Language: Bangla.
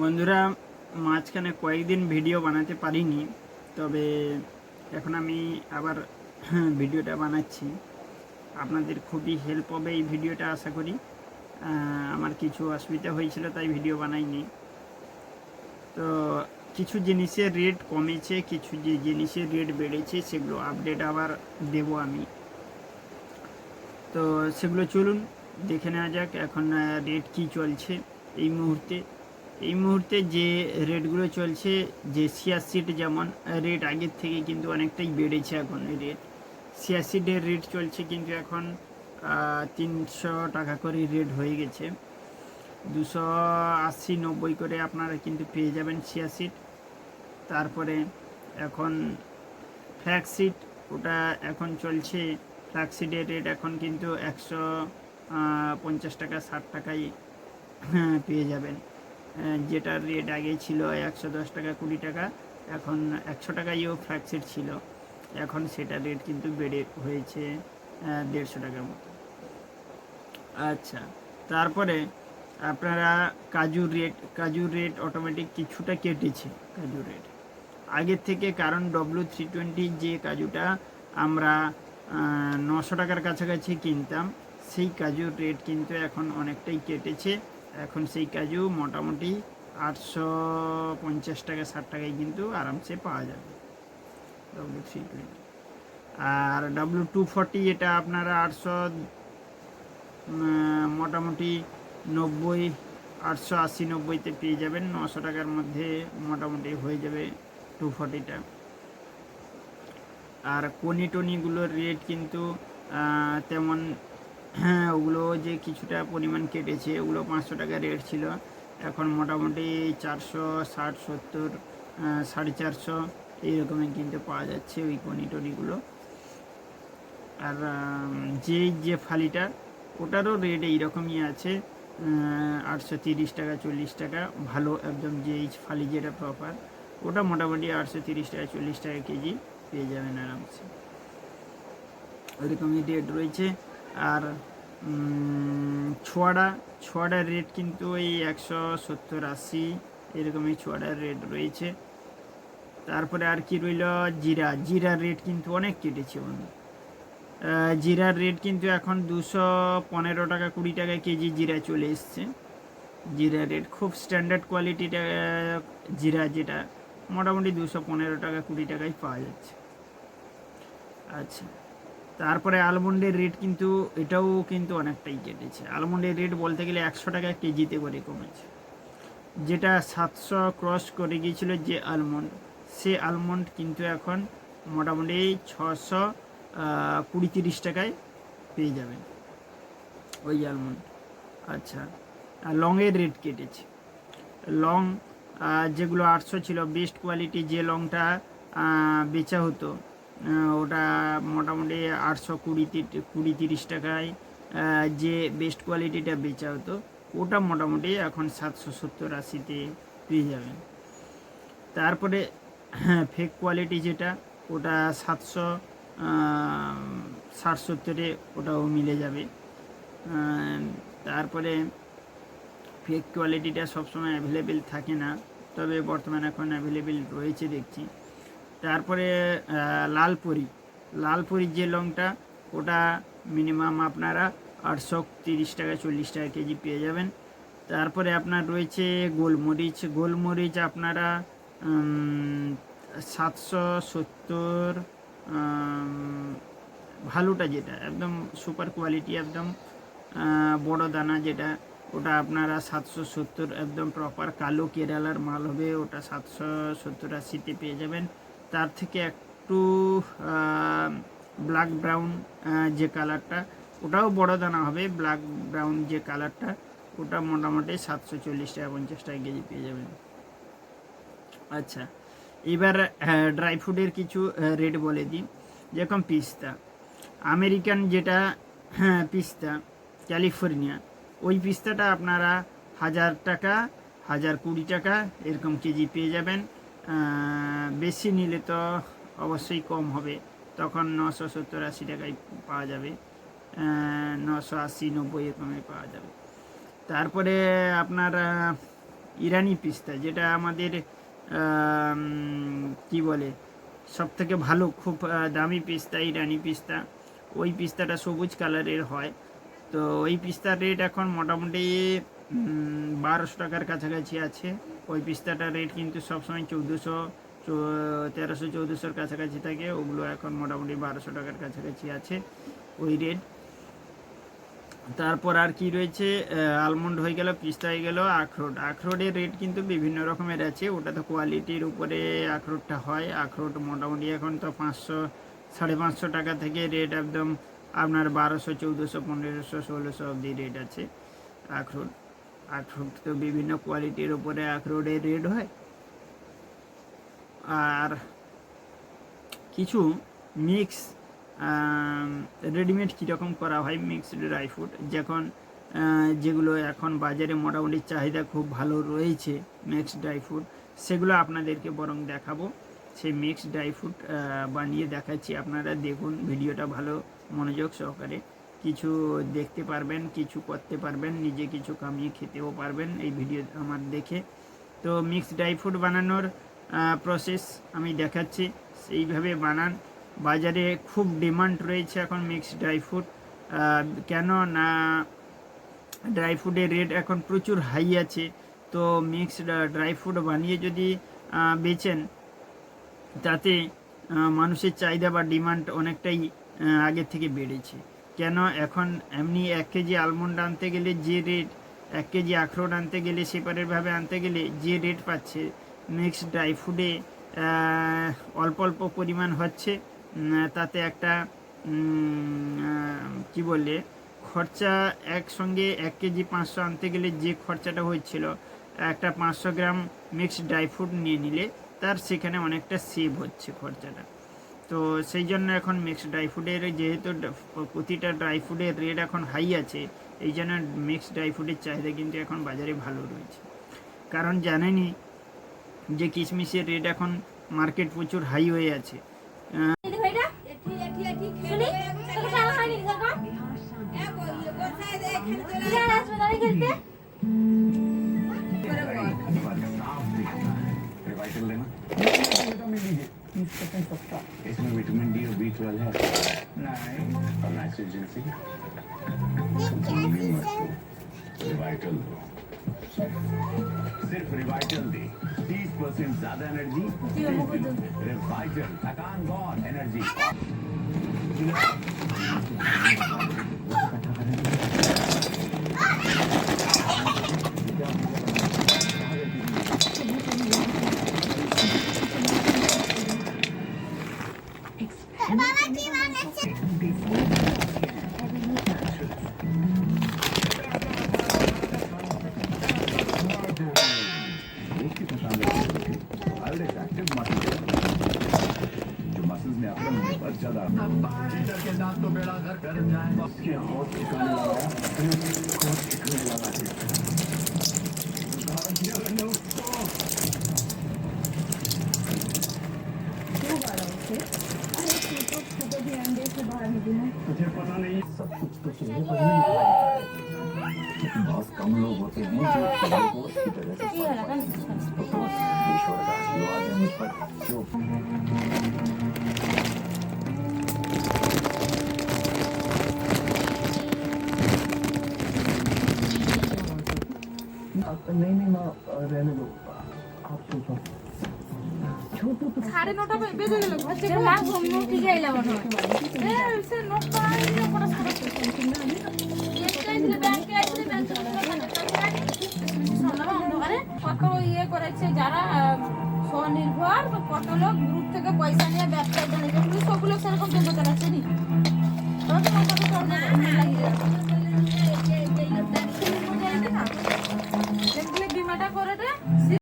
বন্ধুরা, মাঝখানে কয়েকদিন ভিডিও বানাতে পারিনি, তবে এখন আমি আবার ভিডিওটা বানাচ্ছি। আপনাদের খুবই হেল্প হবে এই ভিডিওটা, আশা করি। আমার কিছু অসুবিধা হয়েছিল, তাই ভিডিও বানাইনি। তো কিছু জিনিসের রেট কমেছে, কিছু যে জিনিসের রেট বেড়েছে, সেগুলো আপডেট আবার দেব আমি। তো সেগুলো চলুন, দেখে নেওয়া যাক এখন রেট কি চলছে এই মুহূর্তে। এই মুহূর্তে যে রেটগুলো চলছে যে সিয়াসিট যেমন রেট আগের থেকে কিন্তু অনেকটাই বেড়েছে এখন রেট। সিয়াসিডের রেট চলছে কিন্তু এখন তিনশো টাকা করে রেট হয়ে গেছে। দুশো আশি নব্বই করে আপনারা কিন্তু পেয়ে যাবেন সিয়াসিট তারপরে এখন ফ্ল্যাক্সিট ওটা এখন চলছে। ফ্ল্যাক্সিডের রেট এখন কিন্তু একশো পঞ্চাশ টাকা ষাট টাকায় হ্যাঁ, পেয়ে যাবেন। যেটার রেট আগে ছিল একশো দশ টাকা, কুড়ি টাকা, এখন একশো টাকাইও ফ্ল্যাক্সিট ছিল। এখন সেটা রেট কিন্তু বেড়ে হয়েছে দেড়শো টাকার মতো। আচ্ছা তারপরে আপনারা কাজুর রেট কাজুর রেট অটোমেটিক কিছুটা কেটেছে, কাজুর রেট আগের থেকে কারণ ডব্লু থ্রি টোয়েন্টি যে কাজুটা আমরা নশো টাকার কাছাকাছি কিনতাম, সেই কাজুর রেট কিন্তু এখন অনেকটাই কেটেছে। এখন সেই কাজু মোটামুটি আটশো পঞ্চাশ টাকা, ষাট টাকায় কিন্তু আরামসে পাওয়া যাবে ডব্লু থ্রি টোয়েন্টি আর ডাব্লু টু ফর্টি এটা আপনারা আটশো মোটামুটি নব্বই, আটশো আশি, নব্বইতে পেয়ে যাবেন। নশো টাকার মধ্যে মোটামুটি হয়ে যাবে টু ফর্টিটা আর কনি টনিগুলোর রেট কিন্তু তেমন হ্যাঁ ওগুলো যে কিছুটা পরিমাণ কেটেছে, ওগুলো পাঁচশো টাকা রেট ছিল। এখন মোটামুটি চারশো, ষাট, সত্তর সাড়ে চারশো এইরকমই কিন্তু পাওয়া যাচ্ছে ওই কনি টনিগুলো আর যে যে ফালিটা, ওটারও রেট এইরকমই আছে আটশো তিরিশ টাকা, চল্লিশ টাকা। ভালো একদম যেই ফালি যেটা প্রপার ওটা মোটামুটি আটশো তিরিশ টাকা, চল্লিশ টাকা কেজি পেয়ে যাবেন আরামসে। ওইরকমই রেট রয়েছে। আর ছোয়াড়া ছোয়াড়ার রেট কিন্তু ওই একশো সত্তর আশি, এরকমই ছোয়াড়ার রেট রয়েছে। তারপরে আর কি রইল জিরা। জিরার রেট কিন্তু অনেক কেটেছে বন্ধু। জিরার রেট কিন্তু এখন দুশো পনেরো টাকা, কুড়ি টাকা কেজি জিরা চলে এসছে। জিরা রেট খুব স্ট্যান্ডার্ড কোয়ালিটিটা জিরা যেটা মোটামুটি দুশো পনেরো টাকা, কুড়ি টাকায় পাওয়া যাচ্ছে। আচ্ছা। তারপরে আলমন্ডের রেট কিন্তু এটাও কিন্তু অনেকটাই কেটেছে। আলমন্ডের রেট বলতে গেলে একশো টাকা কেজিতে করে কমেছে। যেটা সাতশো ক্রস করে গিয়েছিল যে আলমন্ড সে আলমন্ড কিন্তু এখন মোটামুটি ছশো কুড়ি তিরিশ টাকায় পেয়ে যাবেন। ওই আলমন্ড আচ্ছা আর লংয়ের রেট কেটেছে। লং যেগুলো আটশো ছিল বেস্ট কোয়ালিটি যে লংটা বেচা হতো ওটা মোটামুটি আটশো কুড়ি কুড়ি তিরিশ টাকায় যে বেস্ট কোয়ালিটিটা বেচা হতো ওটা মোটামুটি এখন সাতশো সত্তর আশিতে পেয়ে যাবেন তারপরে হ্যাঁ ফেক কোয়ালিটি যেটা, ওটা সাতশো ষাট সত্তরে ওটাও মিলে যাবে। তারপরে ফেক কোয়ালিটিটা সবসময় অ্যাভেলেবেল থাকে না, তবে বর্তমানে এখন অ্যাভেলেবেল রয়েছে দেখছি। তারপরে লালপুরি। লালপুরির যে লংটা, ওটা মিনিমাম আপনারা আটশো তিরিশ টাকা, চল্লিশ টাকা কেজি পেয়ে যাবেন। তারপরে আপনার রয়েছে গোলমরিচ। গোলমরিচ আপনারা সাতশো সত্তর ভালোটা যেটা, একদম সুপার কোয়ালিটি একদম বড় দানা যেটা, ওটা আপনারা সাতশো সত্তর, একদম প্রপার কালো কেরালার মাল হবে, ওটা সাতশো সত্তর আশিতে পেয়ে যাবেন। তার থেকে একটু ব্ল্যাক ব্রাউন যে কালারটা ওটাও বড় দানা হবে। ব্ল্যাক ব্রাউন যে কালারটা ওটা মোটামুটি সাতশো চল্লিশ টাকা, পঞ্চাশ টাকা কেজি পেয়ে যাবেন। আচ্ছা এবার ড্রাই ফ্রুটের কিছু রেট বলে দিই। যেরকম পিস্তা আমেরিকান যেটা পিস্তা ক্যালিফোর্নিয়া ওই পিস্তাটা আপনারা হাজার টাকা, হাজার কুড়ি টাকা, এরকম কেজি পেয়ে যাবেন। বেশি নিলে তো অবশ্যই কম হবে। তখন নশো সত্তর আশি টাকায় পাওয়া যাবে। নশো আশি নব্বই এরকমে পাওয়া যাবে। তারপরে আপনার ইরানি পিস্তা যেটা আমাদের আম, কি বলে সব থেকে ভালো খুব দামি পিস্তা ইরানি পিস্তা ওই পিস্তাটা সবুজ কালারের হয়। তো ওই পিস্তার রেট এখন মোটামুটি বারোশো টাকার কাছাকাছি আছে। ওই পিস্তাটার রেট কিন্তু সবসময় চৌদ্দশো তেরোশো, চৌদ্দশোর কাছাকাছি থাকে। ওগুলো এখন মোটামুটি বারোশো টাকার কাছাকাছি আছে ওই রেট তারপর আর কি রয়েছে? আলমন্ড হয়ে গেল পিস্তা হয়ে গেল আখরোট আখরোটের রেট কিন্তু বিভিন্ন রকমের আছে। ওটা তো কোয়ালিটির উপরে আখরোটটা হয়। আখরোট মোটামুটি এখন তো পাঁচশো, সাড়ে পাঁচশো টাকা থেকে রেট একদম আপনার বারোশো, চৌদ্দশো, পনেরোশো, ষোলোশো অবধি রেট আছে আখরোট আখরোট তো বিভিন্ন কোয়ালিটির উপরে আখরোটের রেট হয়। আর কিছু মিক্স রেডিমেড কীরকম করা হয় মিক্সড ড্রাই ফ্রুট যখন যেগুলো এখন বাজারে মোটামুটি চাহিদা খুব ভালো রয়েছে মিক্সড ড্রাই ফ্রুট সেগুলো আপনাদেরকে বরং দেখাবো। সেই মিক্সড ড্রাই ফ্রুট বানিয়ে দেখাচ্ছি। আপনারা দেখুন, ভিডিওটা ভালো মনোযোগ সহকারে। কিছু দেখতে পারবেন, কিছু করতে পারবেন, নিজে কিছু কামিয়ে খেতেও পারবেন এই ভিডিও আমার দেখে। তো মিক্সড ড্রাই ফ্রুট বানানোর প্রসেস আমি দেখাচ্ছি। সেইভাবে বানান। বাজারে খুব ডিমান্ড রয়েছে এখন মিক্সড ড্রাই ফ্রুট কেন না ড্রাই ফ্রুটের রেট এখন প্রচুর হাই আছে। তো মিক্সড ড্রাই ফ্রুট বানিয়ে যদি বেচেন, তাতে মানুষের চাহিদা বা ডিমান্ড অনেকটাই আগের থেকে বেড়েছে। কেন এখন এমনি এক কেজি আলমন্ড আনতে গেলে যে রেট এক কেজি আখরোট আনতে গেলে সেপারেটভাবে আনতে গেলে যে রেট পাচ্ছে। মিক্সড ড্রাই ফ্রুটে অল্প অল্প পরিমাণ হচ্ছে। তাতে একটা কি বলে, খরচা একসঙ্গে এক কেজি পাঁচশো আনতে গেলে যে খরচাটা হচ্ছিল একটা পাঁচশো গ্রাম মিক্সড ড্রাই ফ্রুট নিয়ে নিলে, তার সেখানে অনেকটা সেভ হচ্ছে খরচাটা। তো সেই জন্য এখন মিক্সড ড্রাই ফ্রুটের যেহেতু প্রতিটা ড্রাই ফ্রুটের রেট এখন হাই আছে এই জন্য মিক্সড ড্রাই ফ্রুটের চাহিদা কিন্তু এখন বাজারে ভালো রয়েছে কারণ জানেনই যে কিশমিশের রেট এখন মার্কেট প্রচুর হাই হয়ে আছে দিদি इसमें विटामिन डी और बी ट्वेल्व है। और नाइट्रोजन रिवाइटल सिर्फ़ रिवाइटल दे। तीस परसेंट ज़्यादा एनर्जी रिवाइटल थकान गॉन एनर्जी मुझे पता नहीं सब कुछ तो चाहिए पर नहीं बहुत कम लोग होते हैं जो चीजों को अच्छी तरह से কি হলো কান तो ईश्वर का आशीर्वाद है मुझ पर जो नहीं नहीं माँ रहने दो आप सोचो সাড়ে নটা বে- বেজে গেল ঘর থেকে মা ঘুম থেকে গেলাম ইয়ে করেছে যারা স্বনির্ভর কত লোক গ্রুপ থেকে পয়সা নিয়ে ব্যবসা বাণিজ্য করে সবগুলো সেরকম চলতে চালাচ্ছে নি